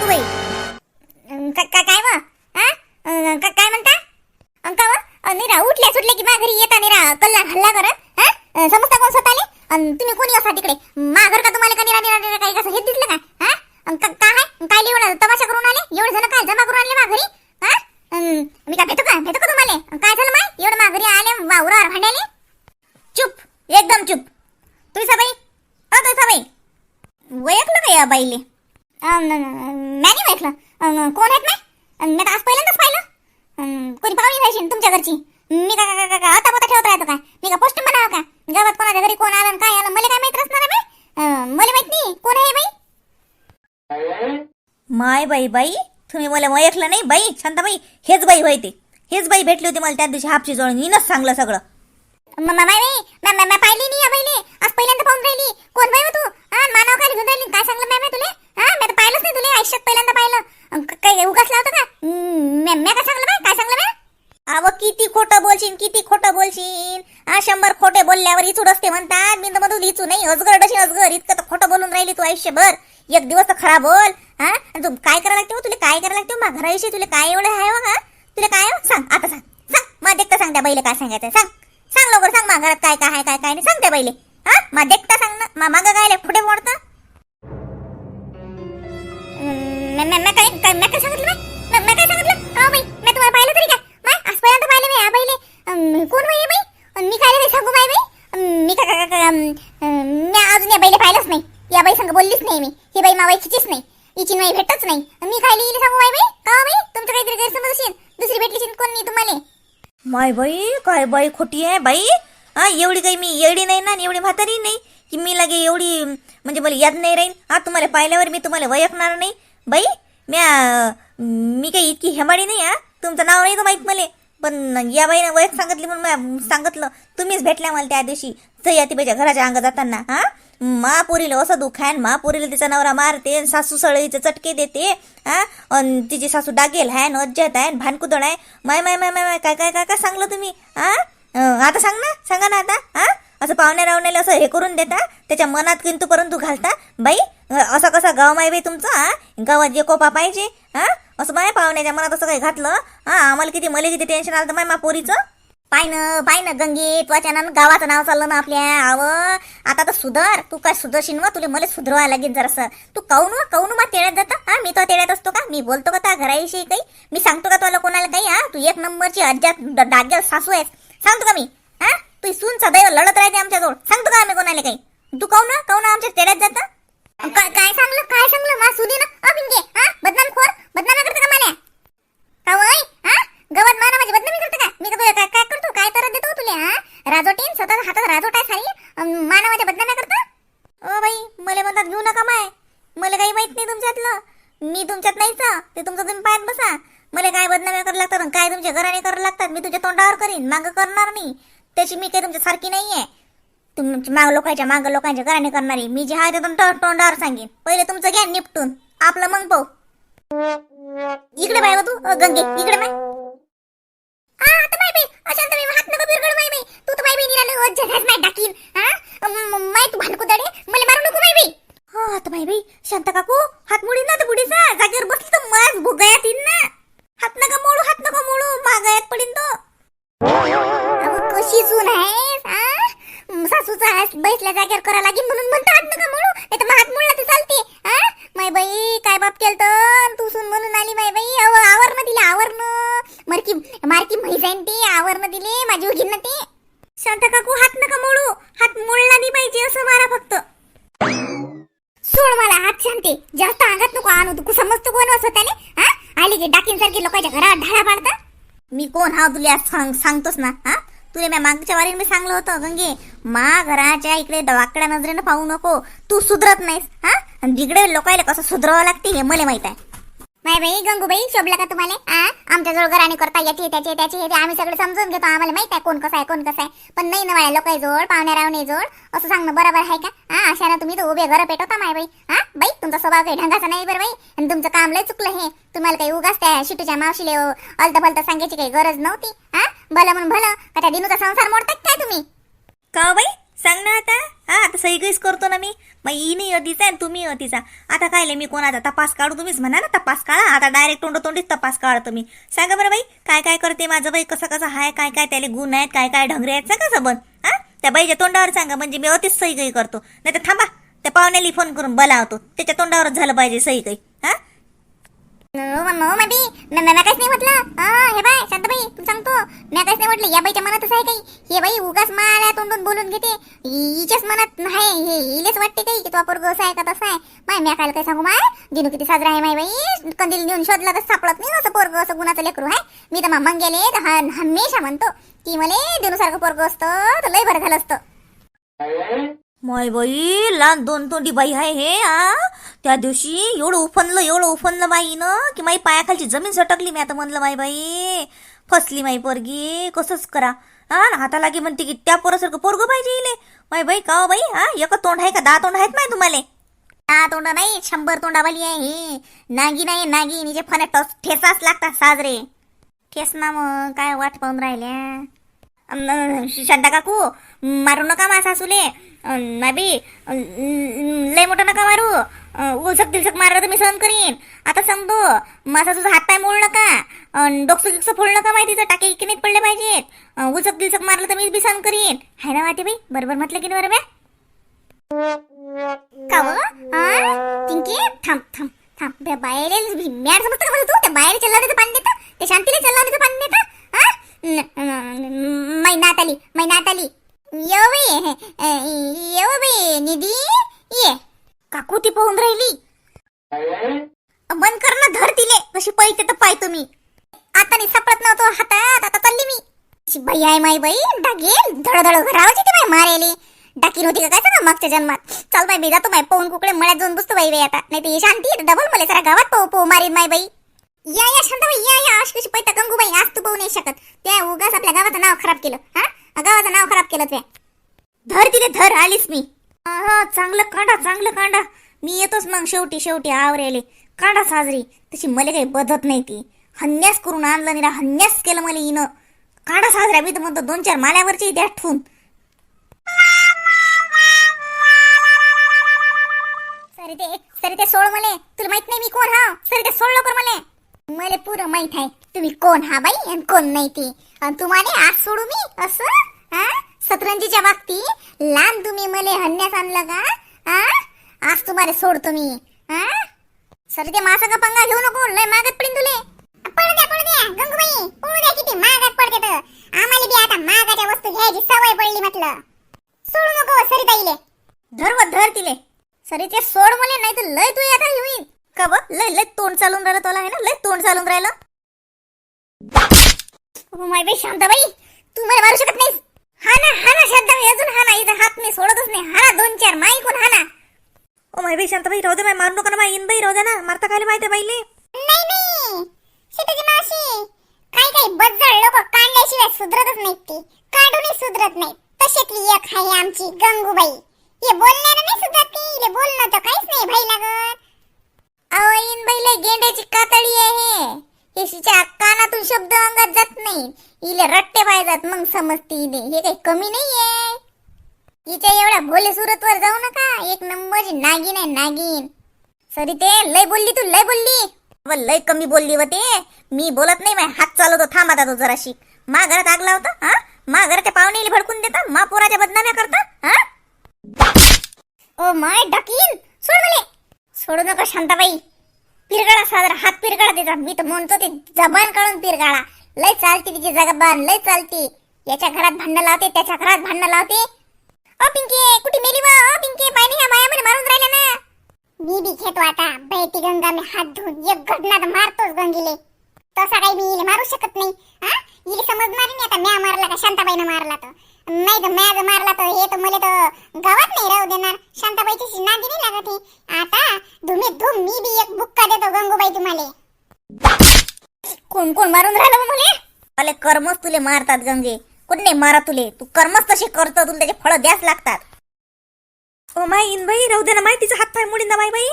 गंगूबाई बाई. काय वा? हा का- काय म्हणता? अंका वा? निरा उठल्या सुटल्या की माघारी येता निरा कल्ला हल्ला करत हा समजता कोण स्वतःले? तुम्ही कोणी असा तिकडे? माघर का तुम्हाला का निरा निरा निरा काही कसं हे दिसलं का? हा काय काय एवढा तमाशा करून आले? एवढे जण काय जमा करून आले माघरी? हा मी काय भेटू का? भेटू का तुम्हाला? काय झालं माय? एवढं माघरी आले वावरावर भांड्याले? चुप एकदम चुप. तुझा बाई अ तुझा बाई ओळखलं का या बाईले? मी नाही ओळखलं अं, कोण आहेत ना? मी तर आज पहिल्यांदाच पाहिलं. कोणी पाहुणी राहायची तुमच्या घरची. मी का का- का- आता पता ठेवत राहतो काय मी का पोस्ट म्हणावं का? गावात कोणाच्या घरी कोण आलं काय आलं? मला काय माहीत असणार आहे मला माहीत नाही. कोण आहे बाई? माय बाई बाई. तुम्ही मला ओळखलं नाही बाई. शांताबाई हेच बाई होय ते. हेच बाई भेटली होती मला त्या दिवशी हापशी जवळ. नीनच सांगलं सगळं. माय बाई पाहिली नाही या बाईले. आज पहिल्यांदा पाहून राहिली. कोण बाई हो तू? मानव काय घेऊन राहिली काय सांगलं मॅम तुले हा मी तर पाहिलंच नाही तुले आयुष्यात पहिल्यांदा पाहिलं अं, क- काय उगाच लावतं का मी काय सांगलं बाई काय सांगलं मॅम अव किती खोटं बोलशील किती खोटं बोलशील हा शंभर खोटे बोलल्यावर इचूड असते म्हणतात. मी तर मधून इचू नाही अजगर डशी अजगर. इतकं तर खोटं बोलून राहिली तू आयुष्यभर. एक दिवस तर खरा बोल. हा? तू काय करायला लागते हो? तुला काय करायला लागते हो? मा घराविषयी तुला काय एवढं आहे हो का तुला काय हो? सांग आता सांग. सांग. मा देखता सांग त्या बैले काय सांगायचं सांग. सांग लवकर सांग मा घरात काय काय आहे काय काय नाही. सांग त्या बैले हा? मा देखता सांग ना. मा मागं काय पुढे मोडतं. म- काय काय काय सांगितलं बाई? नाही मी. ही बाई मावायचीच नाही. हिची नाही भेटच नाही. मी काय लिहिली सांगू बाई बाई? का बाई? तुमचं काहीतरी गैरसमज असेल. दुसरी भेटली कोण नाही तुम्हाला. माय बाई काय बाई खोटी आहे बाई? हा एवढी काही मी येडी नाही ना आणि एवढी म्हातारी नाही. की मी लागे एवढी म्हणजे मला याद नाही राहील हा तुम्हाला पाहिल्यावर मी तुम्हाला वयकणार नाही. बाई म्या मी काही इतकी हेमाडी नाही हा. तुमचं नाव नाही तर माहीत मला. पण या बाईनं वयस सांगितली म्हणून सांगितलं तुम्हीच भेटल्या मला त्या दिवशी. सह्यातीबाईच्या घराच्या अंग जाताना हा? महापुरीला असं दुःख आहे महापुरीला तिचा नवरा मारते सासू सळईचे चटके देते हा? तिची सासू डागेल आहे न अज्जत आहे भानकुदळ आहे माय माय माय माय माय काय काय काय काय सांगलं तुम्ही हा? आता सांग ना सांगा ना आता हा? असं पाहुण्या रावण्याला असं हे करून देता त्याच्या मनात किंतू परंतु घालता? बाई असं कसं गाव माय बाई तुमचं हा? गावात जे कोपा पाहिजे हा? असं बाय पाहुण्याच्या मनात असं काही घातलं हा आम्हाला किती मला किती टेन्शन आलं तर माय मा पोरीचं. पाय न पाय न गंगे ना गावाचं नाव चाललं ना आपल्या आव. आता तर सुधार तू काय सुधरशील व तुला मला सुधरवा लागेल जरासं. तू काऊन वा काऊन मा तेड्यात जाता? हा मी तो तेड्यात असतो का? मी बोलतो का त्या घराविषयी काही? मी सांगतो का तुला कोणाला काही? हा तू एक नंबरची अज्जात ड- डाग्यात सासू आहेस. सांगतो का मी? हा तू सून सदैव लढत राहते आमच्याजवळ. सांगतो का आम्ही कोणाला काही? तू काऊन ना काऊन आमच्या तेड्यात जाता? काय काय सांगलं काय सांगलं? मा सुनी ना अभिंगे हा बदनाम खोर बदनाम करते का मला का वय हा गवत माना माझी बदनामी करते का मी का तुला काय काय करतो काय तर देतो तुला हा राजोटीन स्वतः हातात राजोट आहे सारी अन माना माझ्या बदनाम्या करता ओ बाई मला म्हणतात घेऊ नका माय मला काही माहीत नाही तुमच्यातलं मी तुमच्यात नाहीच ते तुमचं तुम्ही पायात बसा मला काय बदनाम्या करायला लागतात आणि काय तुमच्या घराने करायला लागतात मी तुझ्या तोंडावर करीन माग करणार नाही त्याची मी काही तुमच्या सारखी नाहीये. तुमच्या माग लोकांच्या माग लोकांच्या घराने करणारी. मी जे आहे ते तुमच्या तोंडावर सांगेन. पहिले तुमचं घ्या निपटून. आपलं मग पाहू. इकडे बाय हो तू. गंगे इकडे बाय अशांत हात तू हा बाई बाई. शांत काकू. हात मुडी ना तर बुडीचा. जागेवर बसली तर मलाच भोगायात येईन ना. हात नका मोडू हात नका मोडू. मागायात पडीन तो. अहो, कशी सून आहेस सासूचा हात बैसल्या जागेवर करा लागेल म्हणून म्हणतो हात नका म्हणू नाही तर हात मुळला तर चालते हा माय बाई काय बाप केलं तू सून म्हणून आली माय बाई अव आवरण दिले आवरण. मरकी मारकी म्है जाईन ते आवरण दिले माझी उघीन ना ते. शांत काकू हात नका मोडू हात मोडला नाही पाहिजे असं मारा फक्त. सोड मला हात शांती जास्त अंगात नको आणू तू समजतो कोण असं त्याने हा आली की डाकीन सारखी लोकांच्या घरात धाडा पाडता. मी कोण? हा तुला सांग सांगतोस ना हा? तुला मी मागच्या वारीने मी सांगलं होतं गंगे मा घराच्या इकडे वाकड्या नजरेनं पाहू नको. तू सुधरत नाहीस हा? आणि बिगडे लोकायला कसं सुधरावं लागते हे मला माहीत आहे. माय बाई गंगूबाई शोभला का तुम्हाला? आ? आमच्या जवळ घराने करता येते त्याचे त्याचे येते आम्ही सगळं समजून घेतो. आम्हाला माहीत आहे कोण कसं आहे कोण कसं आहे. पण नाही ना माझ्या लोकाय जोड पाहुण्या रावणे जोड. असं सांगणं बरोबर आहे का? हा अशानं तुम्ही तर उभे घर पेटवता माय बाई. हा बाई तुमचा स्वभाव काही ढंगाचा नाही बरं बाई. आणि तुमचं काम लय चुकलं हे. तुम्हाला काही उगाच त्या शिटूच्या मावशीले अलत भलत सांगायची काही गरज नव्हती. हा भलं म्हणून भलं का त्या दिनूचा संसार मोडतात काय तुम्ही? का हो बाई? सांग ना आता. हा आता सही करतो ना मी. मग इनी अधीचा आणि तुम्ही अतिचा. आता काय मी कोणाचा तपास काढू तुम्हीच म्हणा ना तपास काढा. आता डायरेक्ट तोंड तोंडीच तपास काढा तुम्ही सांगा बरं बाई काय काय करते माझं बाई? कसं कसं आहे काय काय त्याला गुण आहेत काय काय ढंगरे आहेत? सांगा सबन. हा? त्या बाईच्या तोंडावर सांगा म्हणजे मी अतिच सही काही करतो. नाही तर थांबा त्या पाहुण्याला फोन करून बलावतो. त्याच्या तोंडावरच झालं पाहिजे सही काही. हा? हो मम्मा मी काहीच नाही म्हटलं? हा हे बाय शांताबाई तू सांगतो. मी काहीच नाही म्हटलं या बाईच्या मनातच आहे काही. हे बाई उगाच मला तोंडून बोलून घेते. हिच्याच मनात नाही हे हिलेच वाटते काही की तो पोरग असं आहे का तसं आहे. माय मी काय काय सांगू माय? दिनू किती साजरा आहे माय बाई. कंदील घेऊन शोधला तर सापडत नाही असं पोरग असं गुणाचं लेकरू आहे. मी तर मामान गेले तर हा हमेशा म्हणतो की मला दिनूसारखं पोरग असतं तर लय बरं झालं असतं. माय बाई लहान दोन तोंडी बाई आहे हे आ? त्या दिवशी एवढं उफनलं एवढं उफनलं बाई न की माई पायाखालची जमीन सटकली मी आता म्हणलं माई बाई. फसली माई पोरगी कसंच करा. हा हाताला हाता लागे म्हणते की त्या पोरासारखं पोरग पाहिजे इले. माय बाई का हो बाई? हा एक तोंड आहे का? दहा तोंड आहेत माय तुम्हाला? दहा तोंड नाही शंभर तोंडावाली आहे नागी नाही नागी. नागिन फण्या ठेसाच लागतात साजरे. ठेस ना मग काय वाट पाहून राहिल्या? शांता काकू मारू नका मा सासूले. नाबी लय मोठं नका मारू. अं, उलसक दिलसक मारलं तर मी सहन करीन. आता सांगतो मा सासूचा हात पाय मोड नका. अं, डोकसं गिकसं फोडू नका माहिती टाके इकडे पडले पाहिजेत. उसक उलसक दिलसक मारलं तर मी बी सहन करीन. हाय ना माहिती बाई बरोबर म्हटलं की नाही बरोबर? का पिंकी थांब थांब थांब. बाहेर मॅड समजतं का म्हणतो तू? त्या बाहेर चल्लावण्याचं पाणी देतं त्या शांतीला चल्लावण्याचं पाणी देतं हा? न- न- मै नात आली मै नात आली येव बाई. येव बाई निधी. ये. काकू ती पाहून राहिली. बंद कर ना धर तिले. कशी पळते तर पाय तुम्ही आता नाही सापडत नव्हतो हातात आता चालली मी. अशी बाई आहे माई बाई. डागे धडधड घरावची ती बाई मारेली. डाकी नव्हती काय सांगा मागच्या जन्मात? चल बाई मी जातो बाई. पाहून कुकडे मळ्यात जाऊन बसतो बाई बाई आता. नाही ते शांती डबल मला सारा गावात पाहू पाहू मारीन माय बाई. या या शांताबाई या या. अशी कशी पैता गंगूबाई? आज तू पाहू नाही शकत. त्या उगाच आपल्या गावाचं नाव खराब केलं हा? गावाचं नाव खराब केलं त्या धर तिथे धर आलीस मी. हा चांगलं कांडा चांगलं कांडा. मी येतोच मग शेवटी शेवटी आवरेले. कांडा साजरी. तशी मला काही बदत नाही ती. हन्यास करून आणलं निरा हन्यास केलं मला हिनं कांडा साजरा मी तर म्हणतो दोन चार माल्यावरची द्या ठून. सरी ते सरी ते सोड मले. तुला माहीत नाही मी कोण हा? सरी ते सोड लवकर मले. मले पुरं माहीत आहे तुम्ही कोण हा बाई? आणि कोण नाही ते. आणि तुम्हाला आज सोडू मी असं? हा? सतरंजीच्या बाबती लहान तुम्ही मले हन्यास आणलं का? हा? आज तुम्हाला सोडतो मी. हा? ते मासा का पंगा घेऊ नको? लय मागत पडीन तुले. पडू द्या पडू द्या. गंगूबाई पडू द्या किती मागात पडते तर. आम्हाला बी आता मागाच्या वस्तू घ्यायची सवय पडली म्हटलं. सोडू नको सरिताईले. धर व धर तिले. सरी ते सोड मले नाही तर लय तू आता होईन का ब? लय लय तोंड चालून राहिलं तुला आहे ना? लय तोंड चालून राहिलं. माय बाई शांताबाई तू मला मारू शकत नाहीस? हा ना हा ना शांताबाई अजून हा ना इथं हात मी सोडतच नाही. हा ना दोन चार माई कोण हा ना. ओ माय बाई शांताबाई राहू दे माय मारू नका ना माय इन बाई राहू दे ना. मारता खायला माहिती बाईले? नाही नाही. सीताची मावशी काही काही बद्दळ लोक काढल्याशिवाय सुधरतच नाहीत ती. काढूनही सुधरत नाही तशातली एक आहे आमची गंगूबाई. हे बोलण्यानं नाही सुधरत ती. इले बोलणं तर काहीच नाही भाई लागत. अहो इन बाईले गेंड्याची कातडी आहे. हे कानातून शब्द अंगात जात नाही. इले रट्टे पाहिजात मग समजते इले. हे काही कमी नाहीये. हिच्या एवढ्या भोले सुरतवर जाऊ नका. एक नंबर नागिन आहे नागिन. सरी ते लय बोलली तू लय बोलली. व लय कमी बोलली व ते. मी बोलत नाही माय हात चालवतो थांब आता तो जराशी. मा घरात आग लावता हा? मा घराच्या पाहुणेली भडकून देता मा पोराच्या बदनाम्या करता हा? ओ माय डकीन सोड मले. सोडू नका शांताबाई. पिरगाळा साजरा हात पिरगाळा तिचा मी तर म्हणतो ते जबान काढून पिरगाळा. लय चालती तिची जगबान लय चालती. याच्या घरात भांडणं लावते त्याच्या घरात भांडणं लावते. ओ पिंकी कुठे मेली वा ओ पिंकी पाणी ह्या मायामध्ये मारून राहिल्या ना. मी बी घेतो आता. बैठी गंगा मी हात धुवून. एक घटना मारतोच गंगीले. तसा काही मी इले मारू शकत नाही. हा? इले समजणार नाही आता. म्या मारला का? शांताबाईनं मारला तर. नाही तर जर मारला तर हे तर मला तर गावात नाही राहू देणार. शांताबाईची नादी नाही लागत ही. आता धुमे धुम मी बी एक बुक्का देतो गंगूबाई तुम्हाला. कोण कोण मारून राहिलं मला? अले कर्मच तुले मारतात गंगे. कोण नाही मारा तुले? तू कर्मच तसे करतो तुला त्याचे फळं द्यास लागतात. ओ माय इन बाई राहू दे ना माय तिचा हात पाय मुडीन ना माय बाई.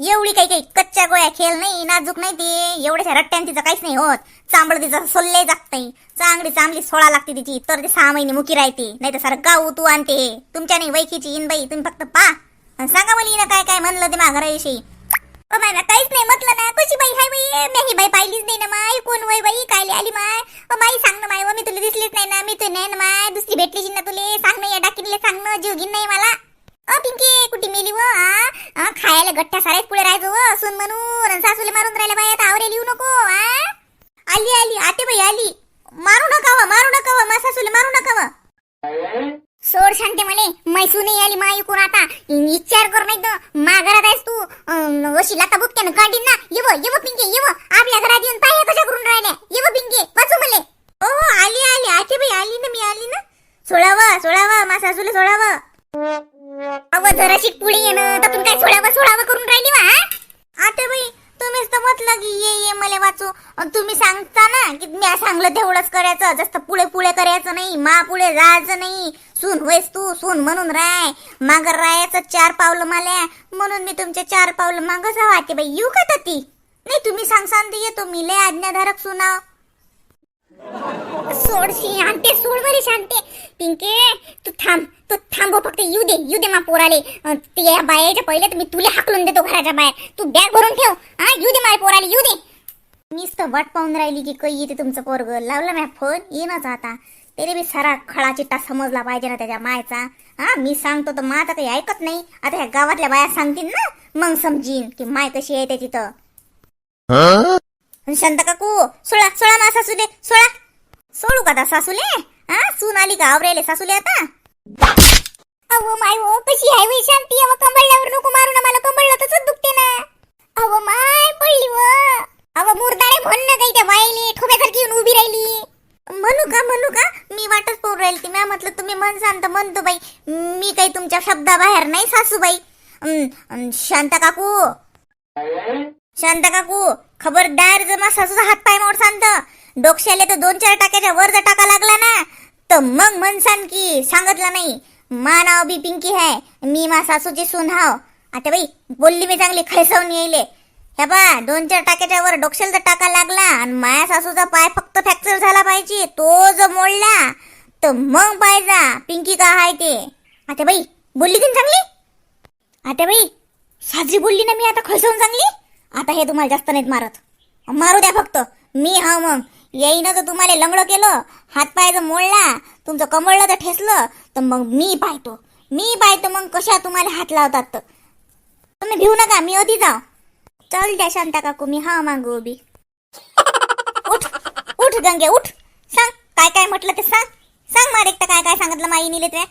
एवढी काही काही कच्च्या गोळ्या खेळ नाही नाजूक नाही ते. एवढ्याशा रट्ट्यान तिचं काहीच नाही होत. चांबड तिचं सोल्ले जात नाही. चांगली चांगली सोळा लागते तिची. तर ते सहा महिने मुकी राहते. नाही तर सारं गाऊ तू आणते तुमच्या नाही वैकीची इनबाई तुम्ही फक्त पा. सांगा मला हिनं काय काय म्हणलं ते माघाराविषयी घराविषयी ना काहीच नाही म्हटलं ना. कशी बाई हाय बाई? मी ही बाई पाहिलीच नाही ना माय. कोण वय बाई? काय आली माय? ओ माई सांग ना माय. मी तुला दिसलीच नाही ना. मी तू नाही ना माय. दुसरी भेटलीच ना तुले? सांग ना या डाकीले सांग ना. जीव घेईन नाही मला. पिंकी कुठे मेली व? खायला गठ्ठा सारेच पुढे राहायचो व असून म्हणून. सासूले मारून राहिले बाई आता आवरे लिहू नको आली आली आते बाई आली. मारू नका व मारू नका व मा सासूले मारू नका व. सोड शांते मले मैसू नाही आली माई कोण आता. विचार कर नाही तर. मा घरात आहेस तू. अशी लाता बुक्क्यानं काढीन ना येव येव पिंके येव आपल्या घरात येऊन पाहिजे कशा करून राहिल्या. येव पिंके वाचू मले ओ हो, हो, आली आली आते बाई आली ना मी आली ना. सोळावा सोळावा मा सासूले सोडावं. अव जराशी पुढे येणं त्यातून काय सोडावं सोडावं करून राहिली वा आता बाई तुम्हीच तर म्हटलं की ये ये मला वाचू. अन तुम्ही सांगता ना की मी सांगलं तेवढंच करायचं. जास्त पुढे पुढे करायचं नाही मा पुढे जायचं नाही. सून होईस तू सून म्हणून राय. माग रायाचं चार पावलं माल्या म्हणून मी तुमचे चार पावलं मागच ते बाई येऊ का ती नाही तुम्ही सांगसान ते येतो मी लय आज्ञाधारक सुनाव. सोड आणते सोड बरी शांते. पिंके तू थांब तू थांबव फक्त. येऊ दे येऊ दे मा पोराले. ते या बायाच्या पहिले तर मी तुला हाकलून देतो घराच्या बाहेर. तू बॅग भरून ठेव. हा येऊ दे माझ्या पोराले येऊ दे. मीच तर वाट पाहून राहिली की काही येते तुमचं पोरग. लावला मॅ फोन येईनच आता. तरी बी सारा खळा चिट्टा समजला पाहिजे ना त्याच्या मायचा. हा मी सांगतो तर मा आता काही ऐकत नाही. आता ह्या गावातल्या बाया सांगतील ना. मग समजीन की माय कशी आहे त्याची तर. शांत काकू सोळा सोळा मा सासूले सोळा. सोडू का सासूले? हा सून आली का आवरेले सासूले आता अहो माय ओ कशी आहे वय शांती अव कंबळल्यावर नको मारू ना मला कंबळलं तसंच दुखते ना अहो माय पडली व अव मुरदाळे म्हण ना काही त्या बाईले ठोब्यासारखी येऊन उभी राहिली म्हणू का म्हणू का मी वाटच पाहून राहिली ती मॅम म्हटलं तुम्ही मन शांत म्हणतो बाई मी काही तुमच्या शब्दाबाहेर नाही सासूबाई अं, अं, शांता काकू शांत काकू खबरदार जर सासूचा हात पाय मोड शांत डोक्याला तर दोन चार टाक्याच्या वर जर टाका लागला ना तर मग म्हणसान की सांगितलं नाही. मा नाव बी पिंकी आहे मी मा सासूची सून हाव. आता बाई बोलली मी चांगली खैसावून येईले हे बा दोन चार टाक्याच्या वर डोक्याला जर टाका लागला आणि माया सासूचा पाय फक्त फ्रॅक्चर झाला पाहिजे तो जर मोडला तर मग पाहिजा पिंकी का हाय ते. आता बाई बोलली की चांगली? आता बाई साजरी बोलली ना मी आता खळसवून चांगली? आता हे तुम्हाला जास्त नाहीत मारत. मारू द्या फक्त. मी हा मग. येईनं तर तुम्हाला लंगडं केलं हातपाय जर मोडला तुमचं कमळलं तर ठेसलं तर मग मी पाहतो. मी पाहतो मग कशा तुम्हाला हात लावतात तर. तुम्ही भिऊ नका मी होती जाऊ. चल द्या शांता काकू मी हा मागू उभी. उठ उठ गंगे उठ. सांग काय काय म्हटलं ते सांग. सांग मार एकटा काय काय सांगितलं माई निले ते.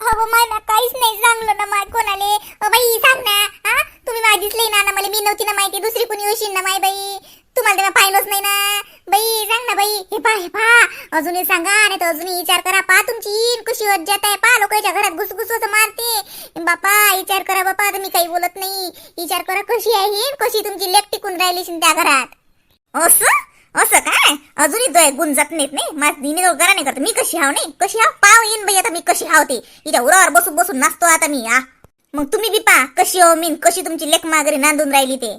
अहो मला काहीच नाही सांगलं ना माय कोणाले. बाई सांग ना. हा तुम्ही माझीच लई ना मला मी नव्हती ना माहिती दुसरी कोणी येशील ना माय बाई. तुम्हाला तेव्हा पाहिलंच नाही ना. बाई सांग ना बाई. हे पा हे पा अजूनही सांगा नाही तर अजूनही विचार करा. पा तुमची इन कशी जात आहे. पा लोकांच्या घरात घुसघुस होतं मारते बापा विचार करा बापा तुम्ही मी काही बोलत नाही. विचार करा कशी आहे ही, कशी तुमची लेक टिकून राहिली शिन त्या घरात? असं? असं काय? अजूनही जो गुण जात नाहीत नाही? माझ दिने जो करा नाही करत. मी कशी हाव नाही? कशी हाव? पाव येईन बाई आता मी कशी हावते? इथे उरावर बसून बसून नाचतो आता मी आ. मग तुम्ही बी पा कशी हो मीन? कशी तुमची लेख मागरी नांदून राहिली ते?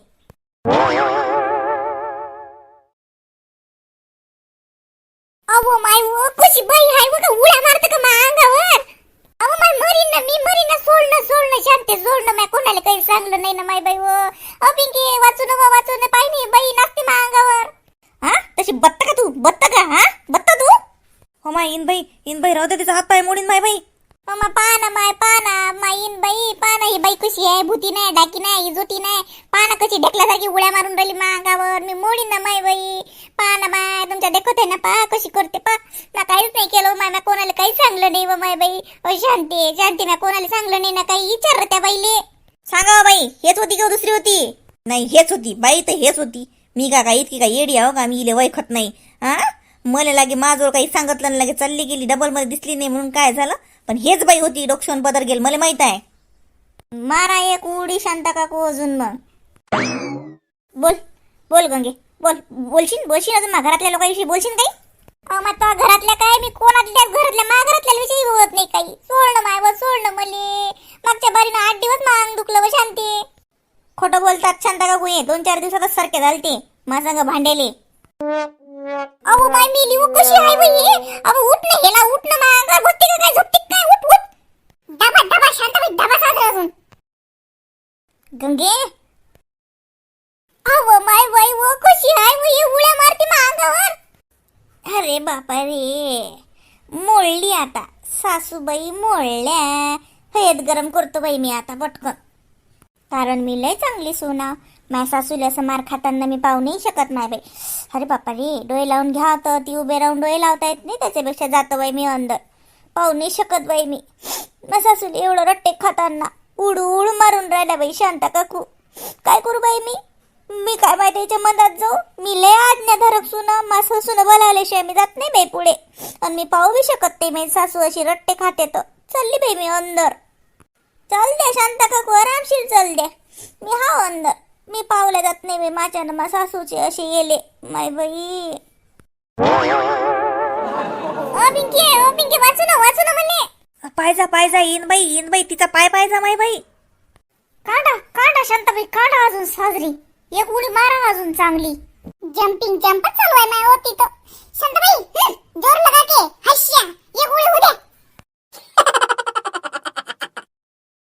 अहो माय वो कशी बाई हाय वो का उड्या मारत का मा अंगावर? अहो माय मरीन ना मी मरीन ना सोडणं सोडणं शांती ना माय कोणाला काही सांगलं नाही ना माय बाई हो. वो अ पिंकी वाचून व वाचून पाय नाही बाई नाचते मा अंगावर. हा? तशी बत्ता का तू? बत्ता का हा? बत्ता तू? हो my in by in by राहू दे तिचा हात पाय मोडीन माय बाई. मम्मा पाना माय पाना माईन बाई पाना ही बाई कशी आहे भूती नाही डाकी नाही इजोटी नाही. पाना कशी ढेकल्यासारखी उड्या मारून राहिली मागावर. मी मोडीन ना माय बाई. पाना माय तुमच्या देखत आहे ना पा कशी करते पा ना काहीच नाही केलं माय ना कोणाला काही सांगलं नाही व माय बाई. अ, शांती आहे, शांती ना कोणाला सांगलं नाही ना काही. विचारलं त्या बाईले. सांगा हो बाई हेच होती का दुसरी होती? नाही हेच होती. बाई तर हेच होती. मी का काय इतकी काय येडी आहो का? मी इले वैखत नाही. हा? मला लागे माझवर काही सांगितलं नाही लागे चालली गेली डबलमध्ये दिसली नाही म्हणून काय झालं? पण हेच बाई होती डोक्षण पदर गेल मला माहीत आहे. मारा एक उडी शांता काकू अजून मग. बोल बोल गंगे बोल बोलशील बोलशील अजून मा घरातल्या लोकांविषयी बोलशील काही? अहो, मग तो घरातल्या काय? मी कोणातल्या घरातल्या मा घरातल्या विषयी बोलत नाही काही. सोडणं माय व सोडणं मले. मागच्या बारीनं आठ दिवस मांग दुखलं व शांती. खोटं बोलतात शांता काकू ये दोन चार दिवसातच सारखे झालते. माझ्या भांडेले अहो बाय मेली लिहू कशी आहे बाई अहो उठ ना हेला उठ ना मागा झोपते का काय? झोपते काय? उठ उठ. डबा डबा शांत बाई डबा खा अजून. गंगे? अहो माय बाई वो कशी आहे बाई उड्या मारते मागावर अरे बापा रे. मोळली आता. सासूबाई मोळल्या हयत गरम करतो बाई मी आता पटकन. कारण मी लय चांगली सोना माझ्या सासूला असं मार खाताना मी पाहू नाही शकत नाही बाई. अरे बापा रे डोळे लावून घ्या तर ती उभे राहून डोळे लावता येत नाही त्याच्यापेक्षा जातो बाई मी अंदर. पाहू नाही शकत बाई मी. माझ्या सासूला एवढं रट्टे खाताना उडू उड मारून राहिला बाई शांता काकू. काय करू बाई मी? मी काय माहिती याच्या मनात जाऊ? मी लय आज्ञाधारक सुन मा सासून बोलावल्याशिवाय मी जात नाही बाई पुढे. आणि मी पाहू बी शकत ते माझी सासू अशी रट्टे खाते तर. चालली बाई मी अंदर. चल द्या शांता काकू आरामशीर चल द्या. मी हा अंदर. मी पावलं जात नाही मी माझ्या नमा सासूचे असे गेले. माय बाई. ना म्हणे. पायजा पायजा इन बाई इन बाई तिचा पाय पायजा माय बाई. काढा काढा शांताबाई काढा अजून साजरी. एक उडी मारा अजून चांगली. जम्पिंग जम्प चालू आहे माय ओ तिथं. शांताबाई जोर लगा के हश्या एक उडी उद्या